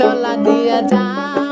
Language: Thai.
ก็อนละเดียจ้า